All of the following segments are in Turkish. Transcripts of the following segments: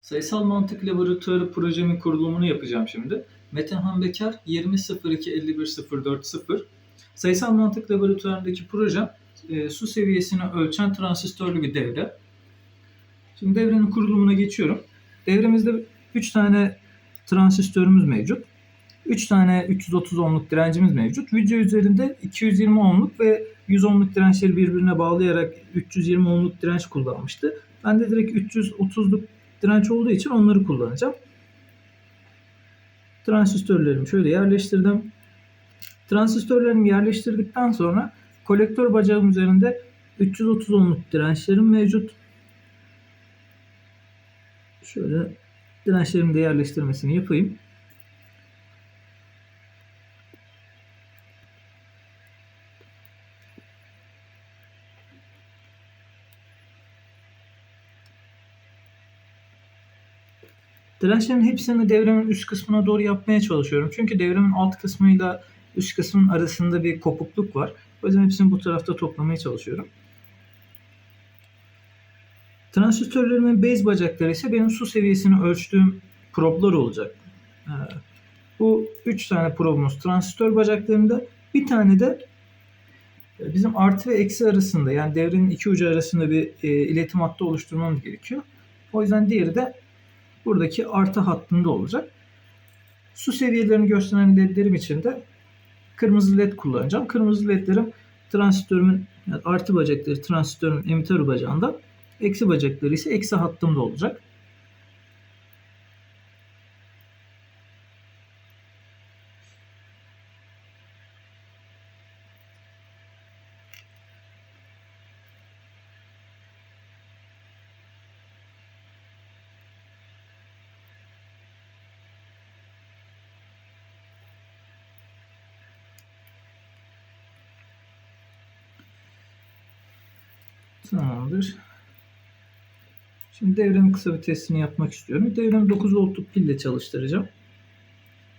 Sayısal Mantık Laboratuvarı projemin kurulumunu yapacağım şimdi. Metehan Bekar 20.02.51.040 Sayısal Mantık Laboratuvarındaki projem e, su seviyesini ölçen transistörlü bir devre. Şimdi devrenin kurulumuna geçiyorum. Devremizde 3 tane transistörümüz mevcut. 3 tane 330 ohmluk direncimiz mevcut. Video üzerinde 220 ohmluk ve 100 ohmluk dirençleri birbirine bağlayarak 320 ohmluk direnç kullanmıştı. Ben de direkt 330'luk direnç olduğu için onları kullanacağım. Transistörlerimi şöyle yerleştirdim. Transistörlerimi yerleştirdikten sonra kolektör bacağım üzerinde 330 ohmluk dirençlerim mevcut. Şöyle dirençlerimi de yerleştirmesini yapayım. Dirençlerin hepsini devremin üst kısmına doğru yapmaya çalışıyorum. Çünkü devremin alt kısmıyla üst kısmın arasında bir kopukluk var. O yüzden hepsini bu tarafta toplamaya çalışıyorum. Transistörlerimin base bacakları ise benim su seviyesini ölçtüğüm problar olacak. Ee, Bu 3 tane probumuz transistör bacaklarında. Bir tane de e, bizim artı ve eksi arasında yani devrenin iki ucu arasında bir e, iletim hattı oluşturmamız gerekiyor. O yüzden diğeri de buradaki artı hattında olacak. Su seviyelerini gösteren ledlerim için de kırmızı led kullanacağım. Kırmızı ledlerim transistörümün yani artı bacakları transistörün emitter bacağında, eksi bacakları ise eksi hattımda olacak. Tamamdır. Şimdi devrenin kısa bir testini yapmak istiyorum. Devremi 9 voltluk pille çalıştıracağım.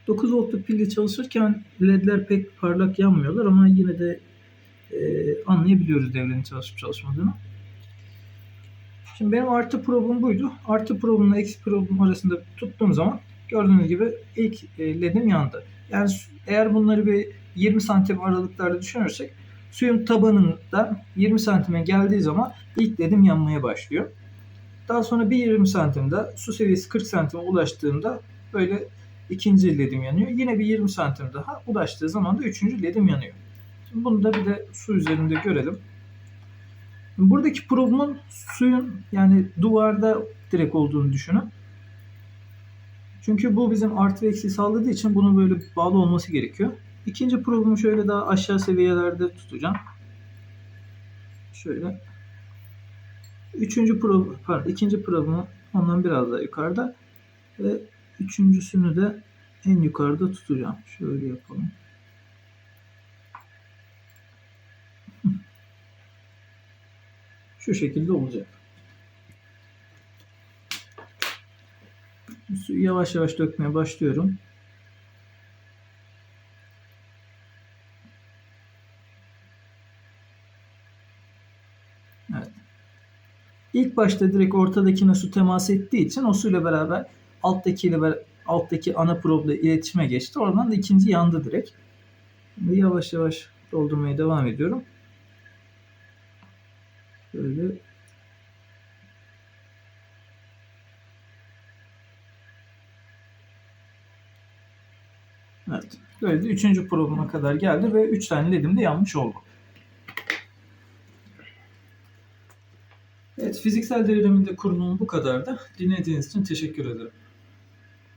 9 voltluk pille çalışırken ledler pek parlak yanmıyorlar ama yine de e, anlayabiliyoruz devrenin çalışıp çalışmadığını. Şimdi benim artı probum buydu. Artı probumla eksi probum arasında tuttuğum zaman gördüğünüz gibi ilk e, ledim yandı. Yani eğer bunları bir 20 santim aralıklarla düşünürsek suyun tabanından 20 santime geldiği zaman ilk ledim yanmaya başlıyor. Daha sonra bir 20 santimde su seviyesi 40 santime ulaştığında böyle ikinci ledim yanıyor. Yine bir 20 santim daha ulaştığı zaman da üçüncü ledim yanıyor. Şimdi bunu da bir de su üzerinde görelim. Buradaki probumun suyun yani duvarda direkt olduğunu düşünün. Çünkü bu bizim artı ve eksi sağladığı için bunun böyle bağlı olması gerekiyor. İkinci probumu şöyle daha aşağı seviyelerde tutacağım. Şöyle. Üçüncü prob, pardon, ikinci probumu ondan biraz daha yukarıda ve üçüncüsünü de en yukarıda tutacağım. Şöyle yapalım. Şu şekilde olacak. Suyu yavaş yavaş dökmeye başlıyorum. Evet. İlk başta direkt ortadakine su temas ettiği için o suyla beraber alttaki ile beraber, alttaki ana probla iletişime geçti. Oradan da ikinci yandı direkt. Şimdi yavaş yavaş doldurmaya devam ediyorum. Böyle Evet. Böylece üçüncü probuma kadar geldi ve üç tane ledim de yanmış oldu. Evet, fiziksel devrimin de kurulumu bu kadardı. Dinlediğiniz için teşekkür ederim.